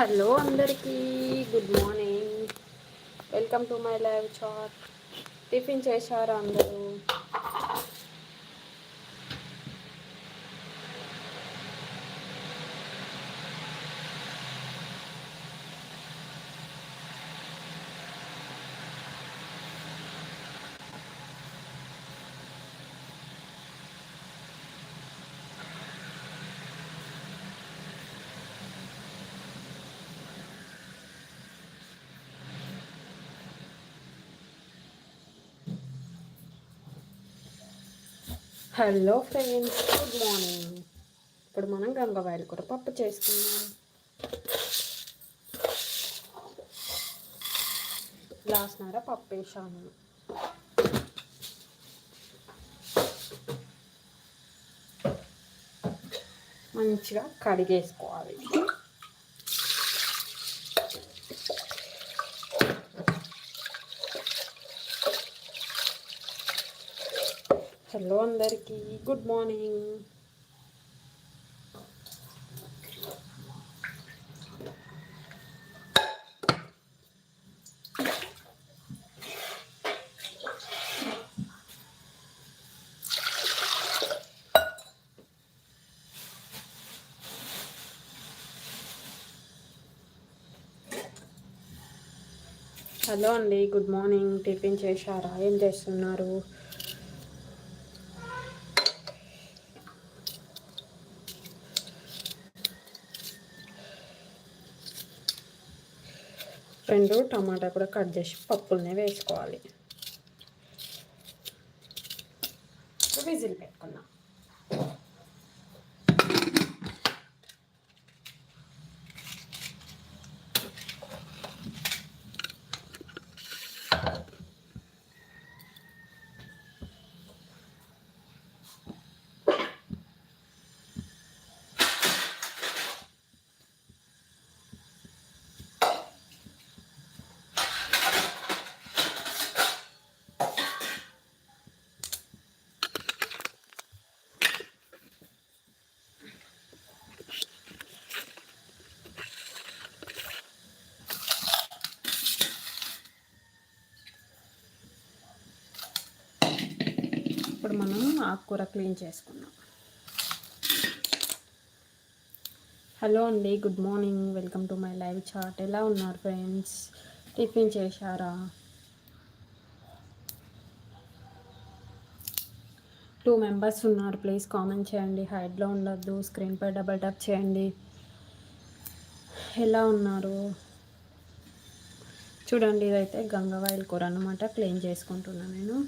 Hello అందరికీ good morning. Welcome to my live chat. Tiffin చేశారా అందరూ? Hello friends good morning. ఇప్పుడు మనం గంగవాయల కూర పప్పు చేసుకుందాం. గ్లాస్నర పప్పు వేసాను. మంచిగా కడిగేసుకోవాలి హలో అందరికీ గుడ్ మార్నింగ్. హలో అండి గుడ్ మార్నింగ్. టిఫిన్ చేశారా? ఏం చేస్తున్నారు? రెండు టమాటా కూడా కట్ చేసి పప్పులనే వేసుకోవాలి. విజిల్ పెట్టుకున్నాం ఇప్పుడు మనం ఆకుకూర క్లీన్ చేసుకుందాం. హలో అండి good morning. Welcome to my live chat. ఎలా ఉన్నారు ఫ్రెండ్స్? టిఫిన్ చేశారా? టూ మెంబర్స్ ఉన్నారు. ప్లీజ్ కామెంట్ చేయండి. హైడ్లో ఉండొద్దు. స్క్రీన్పై డబల్ ట్యాప్ చేయండి. ఎలా ఉన్నారు? చూడండి ఇదైతే గంగవాయిల్ కూర అనమాట క్లీన్ చేసుకుంటున్నాను నేను.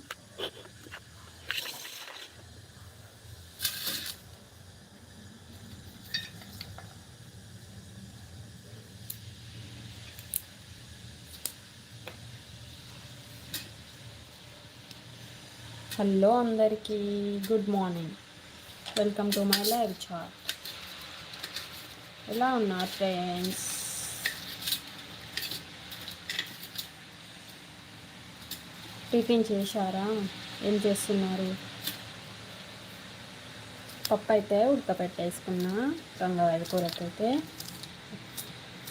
హలో అందరికీ good morning. Welcome to my live chat. ఎలా ఉన్నారు ఫ్రెండ్స్? టిఫిన్ చేశారా? ఏం చేస్తున్నారు? పప్పు అయితే ఉడకపెట్టేసుకున్నా గంగవారి కూరకైతే.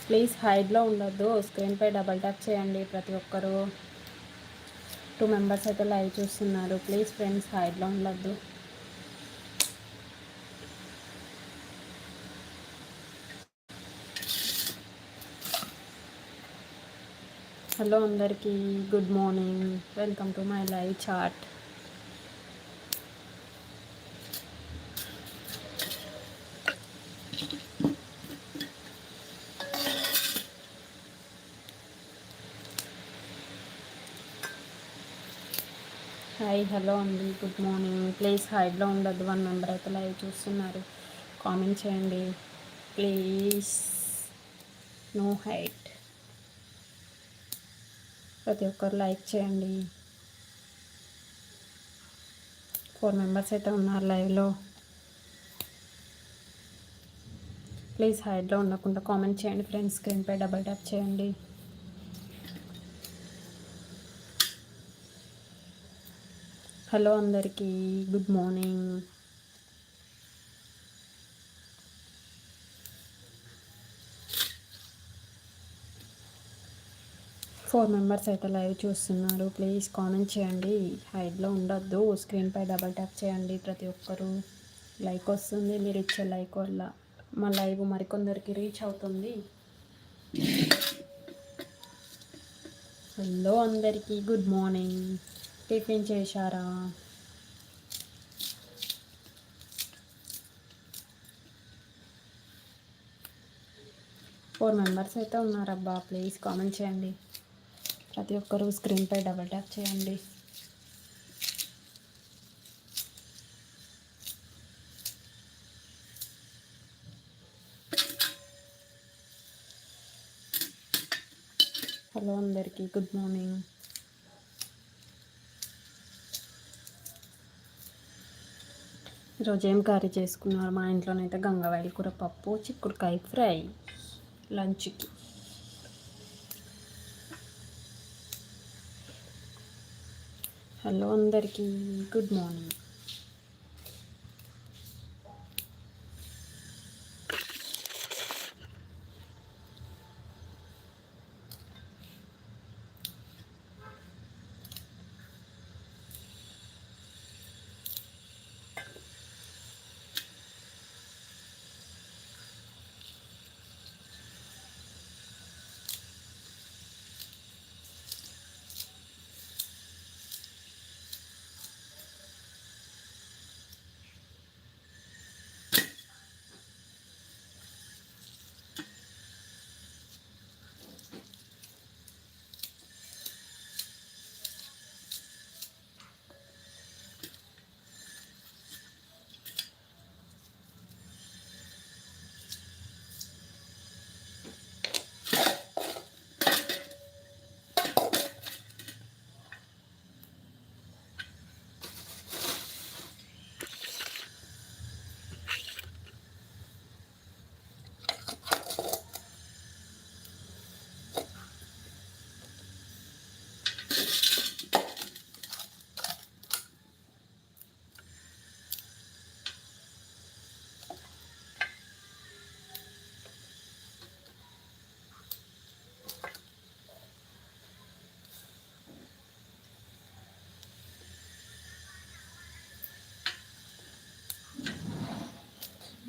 ప్లీజ్ హైడ్లో ఉండొద్దు స్క్రీన్పై డబల్ ట్యాప్ చేయండి ప్రతి ఒక్కరూ. టూ మెంబర్స్ అయితే లైవ్ చూస్తున్నారు. ప్లీజ్ ఫ్రెండ్స్ హైడ్లో ఉండద్దు. హలో అందరికీ good morning. Welcome to my live chat. Hi hello అండి. Good morning. ప్లీజ్ హైడ్లో ఉండద్దు వన్ మెంబర్ అయితే లైవ్ చూస్తున్నారు. కామెంట్ చేయండి. ప్లీజ్. No hide. ప్రతి ఒక్కరు లైక్ చేయండి. ఫోర్ మెంబర్స్ అయితే ఉన్నారు లైవ్లో. ప్లీజ్ హైడ్లో ఉండకుండా కామెంట్ చేయండి. ఫ్రెండ్స్ స్క్రీన్పై డబల్ ట్యాప్ చేయండి. హలో అందరికీ గుడ్ మార్నింగ్. ఫోర్ మెంబర్స్ అయితే లైవ్ చూస్తున్నారు. ప్లీజ్ కామెంట్ చేయండి. హైడ్లో ఉండొద్దు. స్క్రీన్పై డబల్ ట్యాప్ చేయండి ప్రతి ఒక్కరూ. లైక్ వస్తుంది. మీరు ఇచ్చే లైక్ వల్ల మా లైవ్ మరికొందరికి రీచ్ అవుతుంది. హలో అందరికీ గుడ్ మార్నింగ్. టిఫిన్ చేశారా? ఫోర్ మెంబర్స్ అయితే ఉన్నారబ్బా. ప్లీజ్ కామెంట్ చేయండి. ప్రతి ఒక్కరూ స్క్రీన్పై డబల్ ట్యాప్ చేయండి. హలో అందరికీ గుడ్ మార్నింగ్. ఈరోజు ఏం కర్రీ చేసుకున్నారు? మా ఇంట్లోనైతే గంగవాయిల కూర పప్పు చిక్కుడుకాయ ఫ్రై లంచ్కి. హలో అందరికీ గుడ్ మార్నింగ్.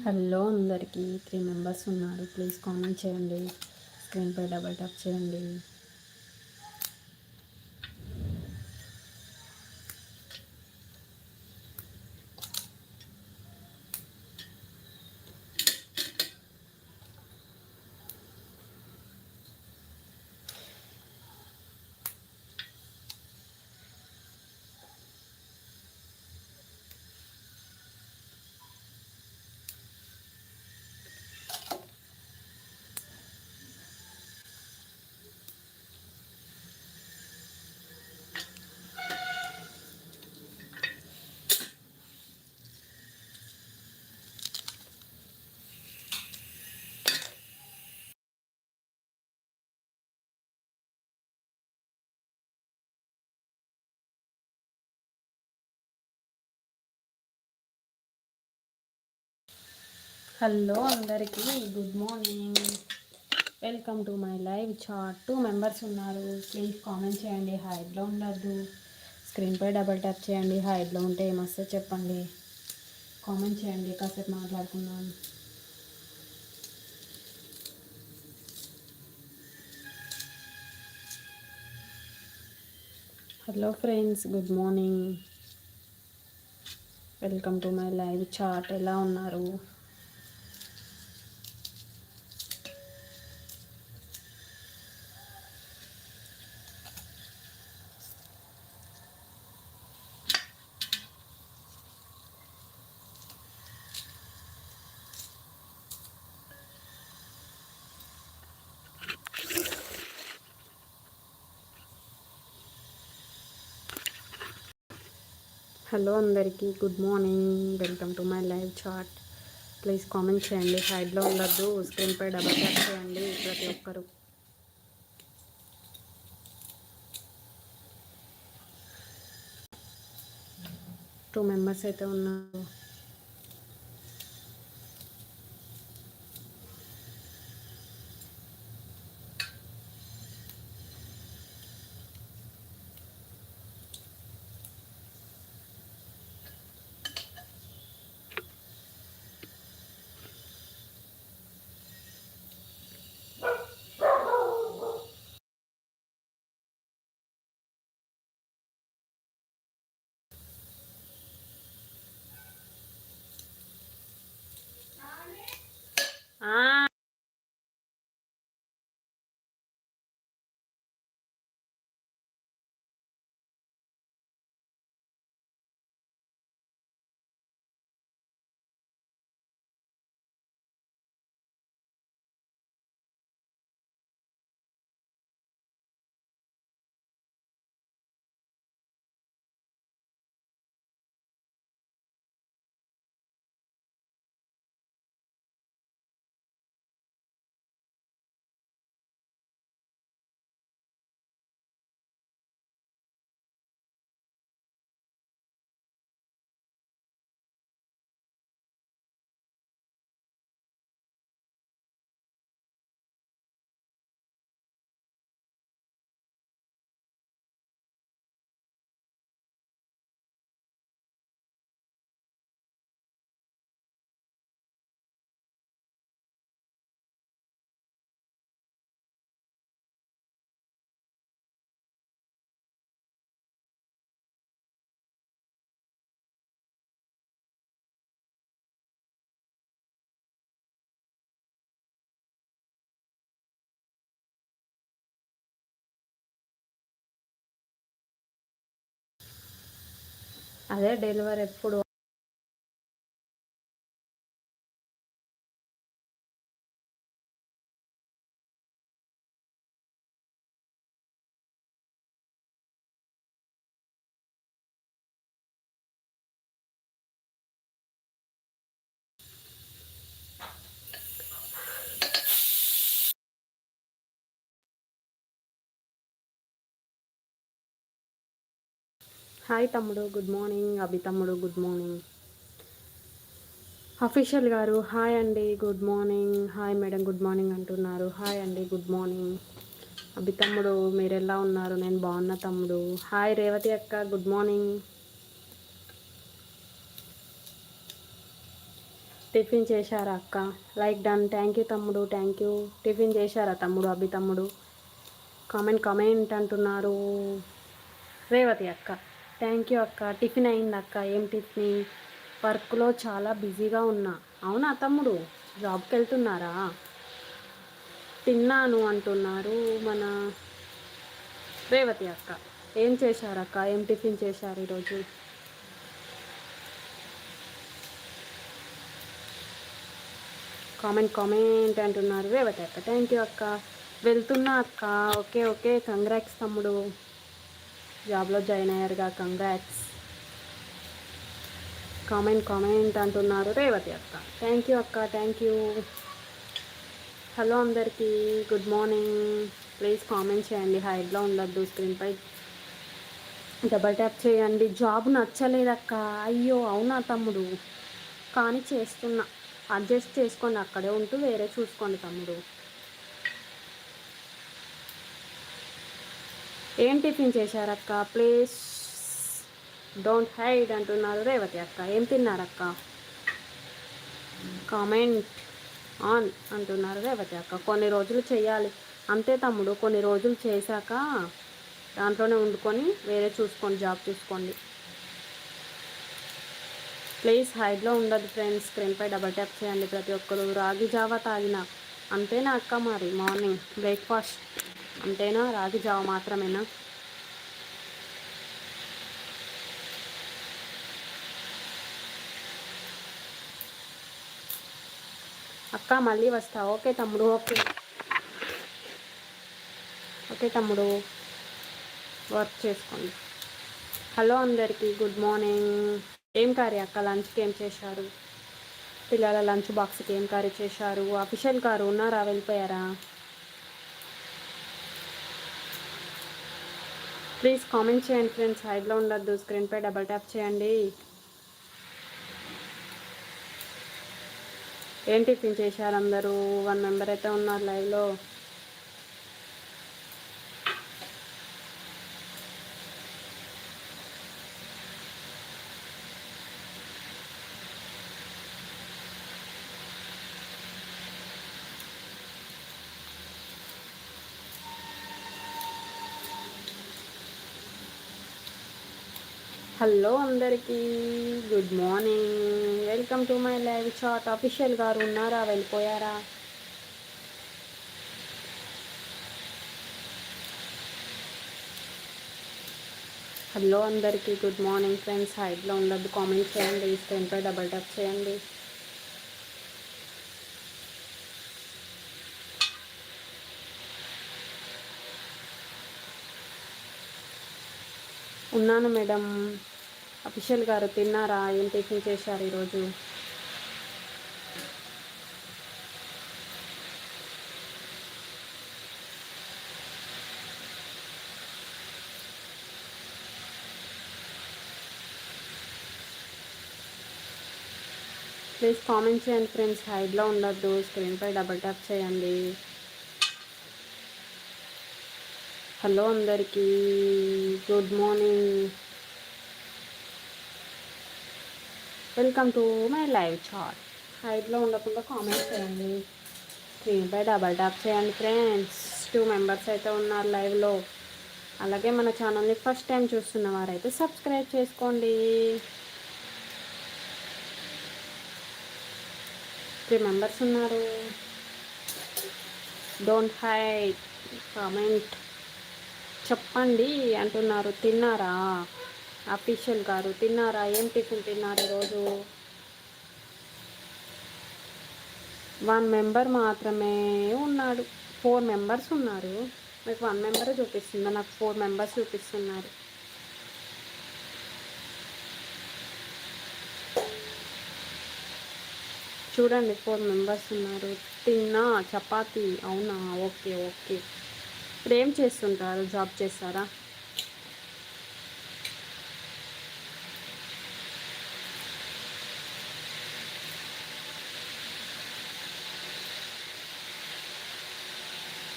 హలో అందరికీ త్రీ మెంబర్స్ ఉన్నారు. ప్లీజ్ కామెంట్ చేయండి. స్క్రీన్పై డబల్ ట్యాప్ చేయండి. హలో అందరికీ good morning. Welcome to my live chat two members ఉన్నారు. ప్లీజ్ కామెంట్ చేయండి. హైడ్లో ఉండద్దు. స్క్రీన్పై డబల్ ట్యాప్ చేయండి. హైడ్లో ఉంటే ఏమొస్తే చెప్పండి. కామెంట్ చేయండి. కాసేపు మాట్లాడుకుందాం. Hello friends good morning welcome to my live chat ఎలా ఉన్నారు? హలో అందరికీ good morning. Welcome to my live chat. Please comment చేయండి. సైడ్లో ఉండద్దు. స్క్రీన్పై డబల్ ట్యాప్ చేయండి. ప్రతి ఒక్కరు. టూ మెంబర్స్ అయితే ఉన్నారు. అదే డెలివరీ ఎప్పుడు హాయ్ తమ్ముడు గుడ్ మార్నింగ్ అభి తమ్ముడు గుడ్ మార్నింగ్. అఫీషియల్ గారు హాయ్ అండి good morning. Hi madam good morning అంటున్నారు. హాయ్ అండి గుడ్ మార్నింగ్. అభి తమ్ముడు మీరు ఎలా ఉన్నారు? నేను బాగున్నా తమ్ముడు. హాయ్ రేవతి అక్క గుడ్ మార్నింగ్. టిఫిన్ చేశారా అక్క? Like done. థ్యాంక్ యూ తమ్ముడు థ్యాంక్ యూ. టిఫిన్ చేశారా తమ్ముడు అభి తమ్ముడు? కామెంట్ కామెంట్ అంటున్నారు. రేవతి అక్క. థ్యాంక్ యూ అక్క. టిఫిన్ అయింది అక్క. ఏం టిఫిన్? వర్క్లో చాలా బిజీగా ఉన్నా. అవునా తమ్ముడు? జాబ్కి వెళ్తున్నారా తిన్నాను అంటున్నారు మన రేవతి అక్క. ఏం చేశారక్క? ఏం టిఫిన్ చేశారు ఈరోజు? కామెంట్ కామెంట్ అంటున్నారు రేవతి అక్క. థ్యాంక్ యూ అక్క. వెళ్తున్నా అక్క. Okay okay. కంగ్రాక్స్ తమ్ముడు. జాబ్లో జాయిన్ అయ్యారుగా. కంగ్రాట్స్ కామెంట్ కామెంట్ అంటున్నారు రేవతి అక్క. థ్యాంక్ యూ అక్క థ్యాంక్ యూ హలో అందరికీ. గుడ్ మార్నింగ్ ప్లీజ్ కామెంట్ చేయండి. హైడ్లో ఉండద్దు స్క్రీన్పై డబల్ ట్యాప్ చేయండి. జాబ్ నచ్చలేదక్క అయ్యో అవునా తమ్ముడు? కానీ చేస్తున్నా. అడ్జస్ట్ చేసుకోండి. అక్కడే ఉంటూ వేరే చూసుకోండి తమ్ముడు. ఏం టిఫిన్ చేశారక్క? ప్లీజ్. డోంట్ హైడ్ అంటున్నారు రేవతి అక్క. ఏం తిన్నారక్క? కామెంట్ ఆన్ అంటున్నారు రేవతి అక్క. కొన్ని రోజులు చేయాలి. అంతే తమ్ముడు కొన్ని రోజులు చేశాక దాంట్లోనే వండుకొని వేరే చూసుకోండి జాబ్ చూసుకోండి. ప్లీజ్ హైడ్లో ఉండదు ఫ్రెండ్స్. స్క్రీన్పై డబల్ ట్యాప్ చేయండి ప్రతి ఒక్కరు. రాగి జావా తాగిన. అంతేనా అక్క మరి? Morning breakfast. అంతేనా రాగి జావ మాత్రమేనా? అక్క మళ్ళీ వస్తా. ఓకే తమ్ముడు ఓకే. ఓకే తమ్ముడు. వర్క్ చేసుకోండి. హలో అందరికీ గుడ్ మార్నింగ్. ఏం కర్రీ అక్క? లంచ్కి ఏం చేశారు? పిల్లల లంచ్ బాక్స్కి ఏం కర్రీ చేశారు? అఫీషియల్ కారు ఉన్నారా? వెళ్ళిపోయారా? ప్లీజ్ కామెంట్ చేయండి ఫ్రెండ్స్ హైడ్లో ఉండొద్దు స్క్రీన్పై డబల్ ట్యాప్ చేయండి. ఏం టిఫిన్ చేశారు అందరూ? వన్ మెంబర్ అయితే ఉన్నారు లైవ్లో హలో అందరికీ good morning. Welcome to my live chat. Official గారు ఉన్నారా? వెళ్ళిపోయారా? హలో అందరికీ గుడ్ మార్నింగ్ ఫ్రెండ్స్. హైట్లో ఉండద్దు కామెంట్ చేయండి. స్క్రీన్పై డబల్ టప్ చేయండి. ఉన్నాను మేడం. అఫీషియల్ గారు తిన్నారా? ఏం టిఫిన్ చేశారు ఈరోజు? ప్లీజ్ కామెంట్ చేయండి ఫ్రెండ్స్. హైడ్లో ఉండొద్దు. స్క్రీన్పై డబల్ ట్యాప్ చేయండి. హలో అందరికీ. Good morning. Welcome to my live chat హైట్లో ఉండకుండా కామెంట్ చేయండి. స్క్రీన్పై డబల్ ట్యాప్ చేయండి ఫ్రెండ్స్ టూ మెంబర్స్ అయితే ఉన్నారు లైవ్లో అలాగే మన ఛానల్ని ఫస్ట్ టైం చూస్తున్న వారైతే సబ్స్క్రైబ్ చేసుకోండి. త్రీ మెంబర్స్ ఉన్నారు. డోంట్ హైట్ కామెంట్ చెప్పండి అంటున్నారు. తిన్నారా? అఫీషియల్ గారు తిన్నారా? ఏం టిఫిన్ తిన్నారు ఈరోజు? వన్ మెంబర్ మాత్రమే ఉన్నాడు. ఫోర్ మెంబర్స్ ఉన్నారు. మీకు వన్ మెంబరే చూపిస్తుంది. నాకు ఫోర్ మెంబర్స్ చూపిస్తున్నారు. చూడండి ఫోర్ మెంబర్స్ ఉన్నారు. తిన్నా చపాతి అవునా? Okay okay. ఇప్పుడు ఏం చేస్తుంటారు? జాబ్ చేస్తారా?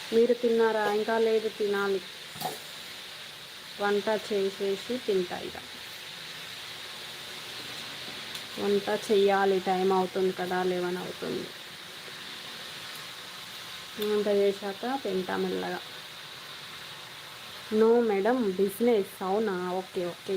మీరు తిన్నారా? ఇంకా లేదు తినాలి. వంట చేసేసి తింటా ఇక. వంట చెయ్యాలి టైం అవుతుంది కదా లెవెన్ అవుతుంది. వంట చేశాక తింటా మెల్లగా. నో మేడం బిజినెస్ అవునా? ఓకే ఓకే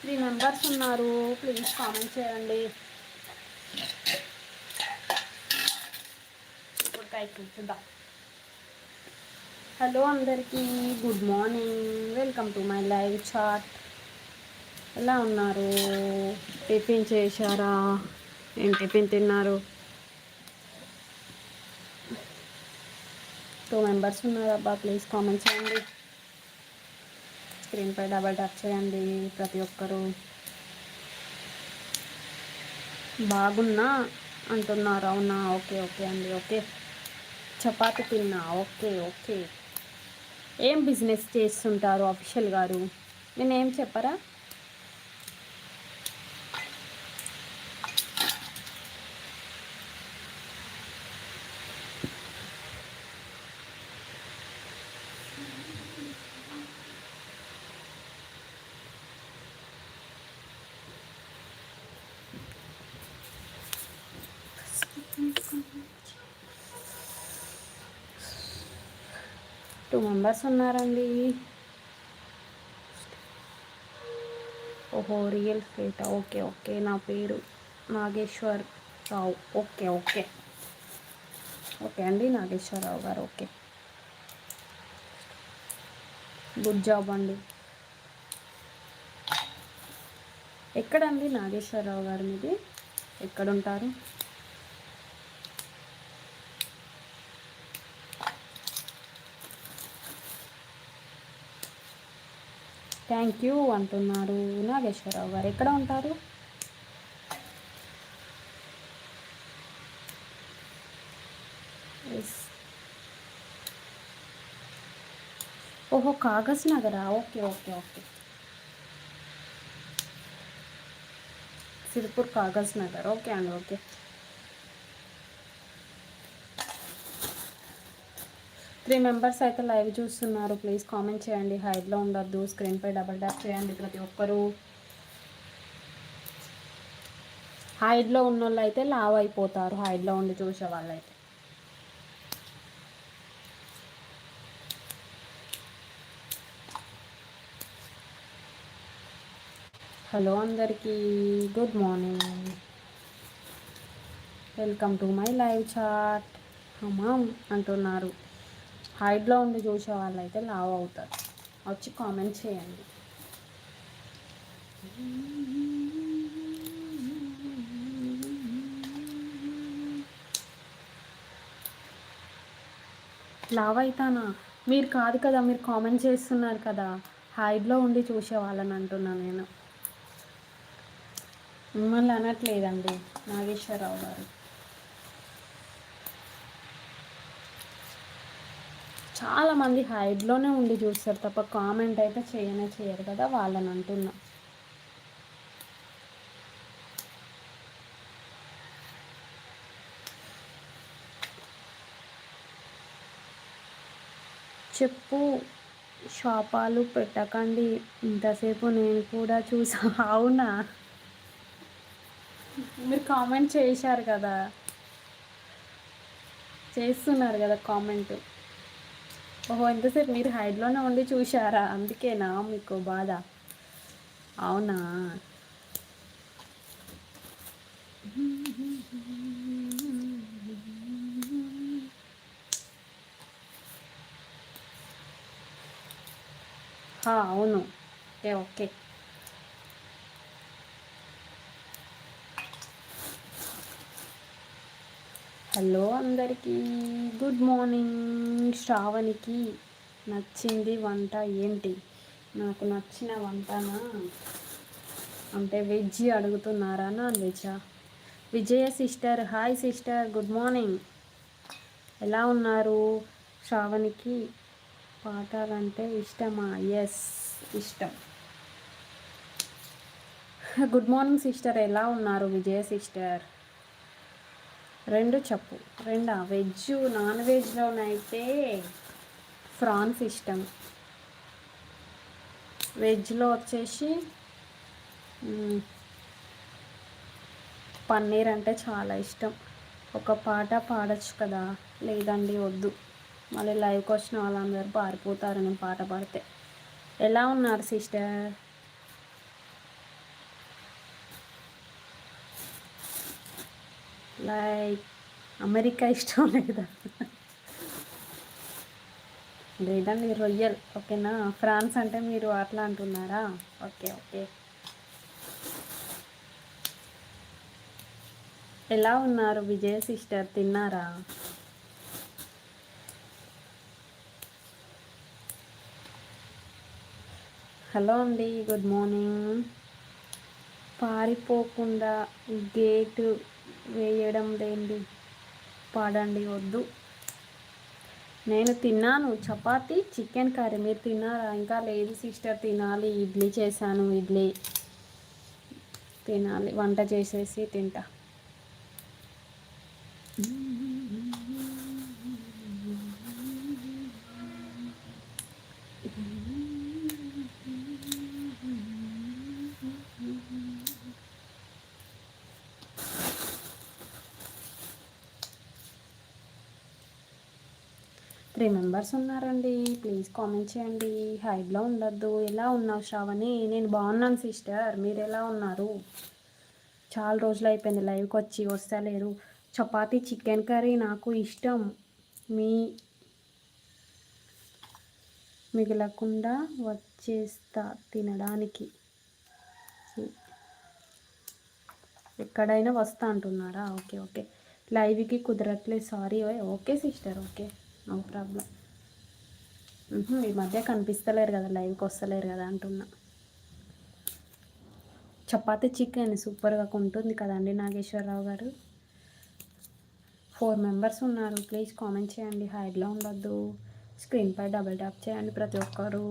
త్రీ మెంబర్స్ ఉన్నారు. ప్లీజ్ కామెంట్ చేయండి. చూద్దాం. హలో అందరికీ good morning welcome to my live chat ఎలా ఉన్నారు? టిఫిన్ చేశారా? ఏం టిఫిన్ తిన్నారు? టూ మెంబర్స్ ఉన్నారు అబ్బా ప్లీజ్ కామెంట్ చేయండి. స్క్రీన్పై డబల్ ట్యాప్ చేయండి ప్రతి ఒక్కరూ. బాగున్నా అంటున్నారు. అవునా? ఓకే ఓకే అండి ఓకే. చపాతి తిన్నా. Okay okay. ఏం బిజినెస్ చేస్తుంటారు అఫీషియల్ గారు? నేనేం చెప్పరా? టూ మెంబర్స్ ఉన్నారండి. ఓహో రియల్ స్టేట్? Okay okay. నా పేరు Nageshwar Rao. Okay okay. Okay అండి నాగేశ్వరరావు గారు. ఓకే. గుడ్ జాబ్ అండి. ఎక్కడండి నాగేశ్వరరావు గారు మీది? ఎక్కడుంటారు? థ్యాంక్ యూ అంటున్నారు నాగేశ్వరరావు గారు. ఎక్కడ ఉంటారు? ఓహో Kagaz నగరా? Okay okay okay. Sirpur Kaghaznagar. Okay అండి ఓకే. త్రీ మెంబర్స్ అయితే లైవ్ చూస్తున్నారు. ప్లీజ్ కామెంట్ చేయండి. హైడ్లో ఉండొద్దు. స్క్రీన్పై డబల్ ట్యాప్ చేయండి ప్రతి ఒక్కరూ. హైడ్లో ఉన్న వాళ్ళు అయితే లావ్ అయిపోతారు. హైడ్లో ఉండి చూసే వాళ్ళైతే. హలో అందరికీ. Good morning welcome to my live chat అమ్మా అంటున్నారు. హైట్లో ఉండి చూసే వాళ్ళు అయితే లావ్ అవుతారు. వచ్చి కామెంట్ చేయండి. లావ్ అవుతానా మీరు కాదు కదా మీరు కామెంట్ చేస్తున్నారు కదా హైడ్లో ఉండి చూసే వాళ్ళని అంటున్నా నేను. మిమ్మల్ని అనట్లేదండి నాగేశ్వరరావు గారు. చాలామంది హైడ్లోనే ఉండి చూస్తారు తప్ప కామెంట్ అయితే చేయనే చేయరు కదా వాళ్ళని అంటున్నా. చెప్పు షాపాలు పెట్టకండి. ఇంతసేపు నేను కూడా చూసా. అవునా? మీరు కామెంట్ చేశారు కదా. చేస్తున్నారు కదా కామెంట్. ఓహో ఎంతసేపు మీరు హైడ్లోనే ఉండి చూశారా? అందుకేనా మీకు బాధ. అవునా? అవును. Okay okay. హలో అందరికీ. Good morning. శ్రావణికి నచ్చింది వంట ఏంటి? నాకు నచ్చిన వంటనా? అంటే వెజ్ అడుగుతున్నారా non వెజా Vijaya sister. Hi sister. Good morning. ఎలా ఉన్నారు? శ్రావణికి పాఠాలంటే ఇష్టమా? ఎస్ ఇష్టం. Good morning sister. ఎలా ఉన్నారు విజయ సిస్టర్? రెండు చెప్పు. రెండా? వెజ్ నాన్ వెజ్లోనైతే ఫ్రాన్స్ ఇష్టం. వెజ్లో వచ్చేసి పన్నీర్ అంటే చాలా ఇష్టం. ఒక పాట పాడచ్చు కదా? లేదండి వద్దు. మళ్ళీ లైవ్కి వచ్చిన వాళ్ళందరూ పారిపోతారు నేను పాట పాడితే. ఎలా ఉన్నారు సిస్టర్? లైక్ అమెరికా ఇష్టం లేదా? లేదండి రొయ్యల్? ఓకేనా? ఫ్రాన్స్ అంటే మీరు అట్లా అంటున్నారా? Okay okay. ఎలా ఉన్నారు విజయ సిస్టర్? తిన్నారా? హలో అండి గుడ్ మార్నింగ్. పారిపోకుండా గేటు వేయడం లేండి పాడండి వద్దు. నేను తిన్నాను చపాతి చికెన్ కర్రీ. మీరు తిన్నారా? ఇంకా లేదు సిస్టర్ తినాలి. ఇడ్లీ చేశాను ఇడ్లీ. తినాలి వంట చేసేసి తింటా త్రీ మెంబర్స్ ఉన్నారండి. ప్లీజ్ కామెంట్ చేయండి. హైడ్లో ఉండొద్దు. ఎలా ఉన్నావు శ్రావణి? నేను బాగున్నాను సిస్టర్. మీరు ఎలా ఉన్నారు? చాలా రోజులు అయిపోయింది లైవ్కి వచ్చి వస్తలేరు. చపాతి చికెన్ కర్రీ నాకు ఇష్టం. మీ మిగలకుండా వచ్చేస్తా తినడానికి. ఎక్కడైనా వస్తా అంటున్నారా? Okay okay. లైవ్కి కుదరట్లేదు. Sorry. Okay sister. Okay. No problem. ఈ మధ్య కనిపిస్తలేరు కదా లైవ్కి వస్తలేరు కదా అంటున్నా. చపాతి చికెన్ సూపర్గా ఉంటుంది కదండి నాగేశ్వరరావు గారు. ఫోర్ మెంబర్స్ ఉన్నారు ప్లీజ్ కామెంట్ చేయండి హైడ్లో ఉండొద్దు. స్క్రీన్పై డబుల్ ట్యాప్ చేయండి ప్రతి ఒక్కరు.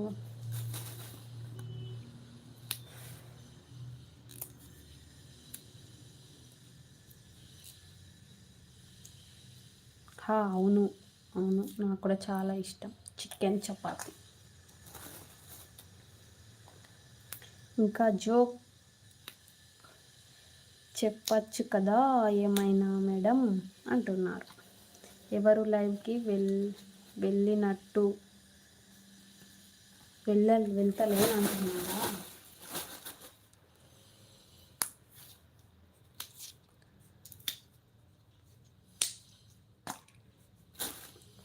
అవును అవును నాకు కూడా చాలా ఇష్టం. చికెన్ చపాతి. ఇంకా జోక్. చెప్పచ్చు కదా ఏమైనా మేడం అంటున్నారు. ఎవరు లైవ్కి వెల్ వెళ్ళినట్టు. వెళ్ళ వెళ్తలేను అంటున్నారా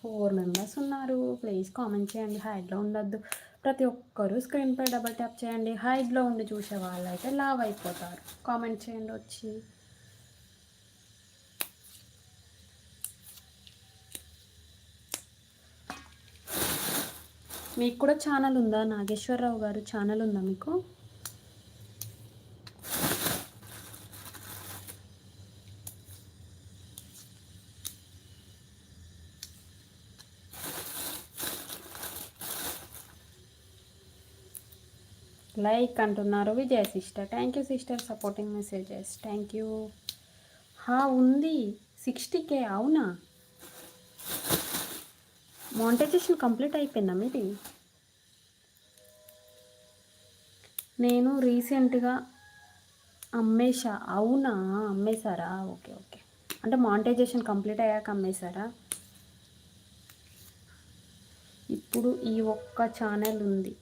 ఫోర్ మెంబర్స్ ఉన్నారు. ప్లీజ్ కామెంట్ చేయండి. హైడ్లో ఉండొద్దు. ప్రతి ఒక్కరూ స్క్రీన్పై డబల్ ట్యాప్ చేయండి. హైడ్లో ఉండి చూసే వాళ్ళు అయితే లావ్ అయిపోతారు. కామెంట్ చేయండి వచ్చి. మీకు కూడా ఛానల్ ఉందా? నాగేశ్వరరావు గారు ఛానల్ ఉందా మీకు? లైక్ అంటున్నారు Vijaya sister. Thank you sister supporting messages thank you హా ఉంది. సిక్స్టీ కే అవునా? మాంటైజేషన్ కంప్లీట్ అయిపోయిందా మీది? నేను రీసెంట్గా అమ్మేశా అవునా? అమ్మేశారా? Okay okay. అంటే మాంటైజేషన్ కంప్లీట్ అయ్యాక అమ్మేశారా? ఇప్పుడు ఈ ఒక్క ఛానల్ ఉంది.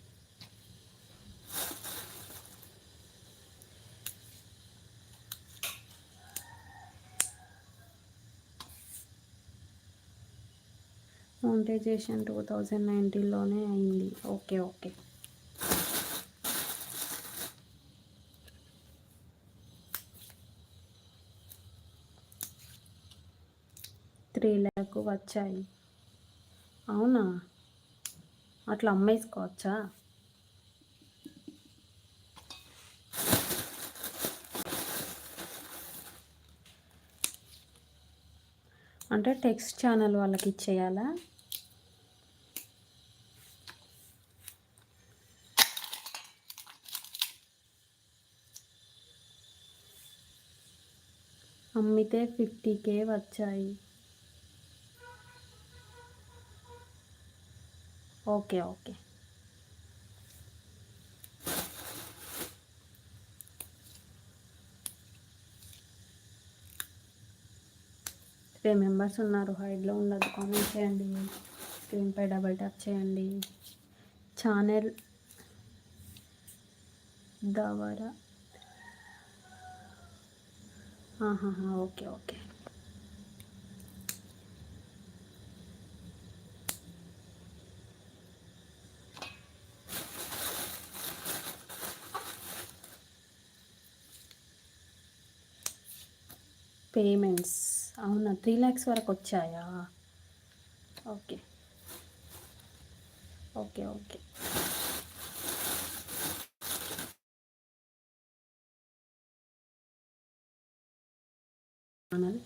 మోనిటైజేషన్ టూ థౌజండ్ నైన్టీన్లోనే అయింది. Okay okay. త్రీ ల్యాక్ వచ్చాయి. అవునా? అట్లా అమ్మేసుకోవచ్చా? అంటే టెక్స్ట్ ఛానల్ వాళ్ళకి ఇచ్చేయాలా? అమ్మితే ఫిఫ్టీ కే వచ్చాయి. Okay okay. త్రీ మెంబర్స్ ఉన్నారు. హైడ్లో ఉండదు. కామెంట్ చేయండి. స్క్రీన్పై డబల్ ట్యాప్ చేయండి. ఛానల్ ద్వారా ఓకే ఓకే. పేమెంట్స్ అవునా త్రీ ల్యాక్స్ వరకు వచ్చాయా? Okay. Okay okay. Channel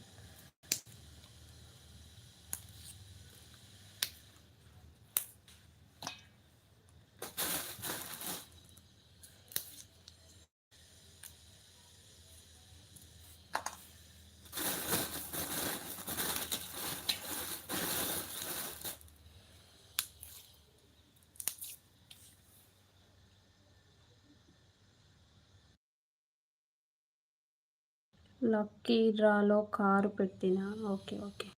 lucky డ్రాలో కారు పెట్టిన? Okay okay.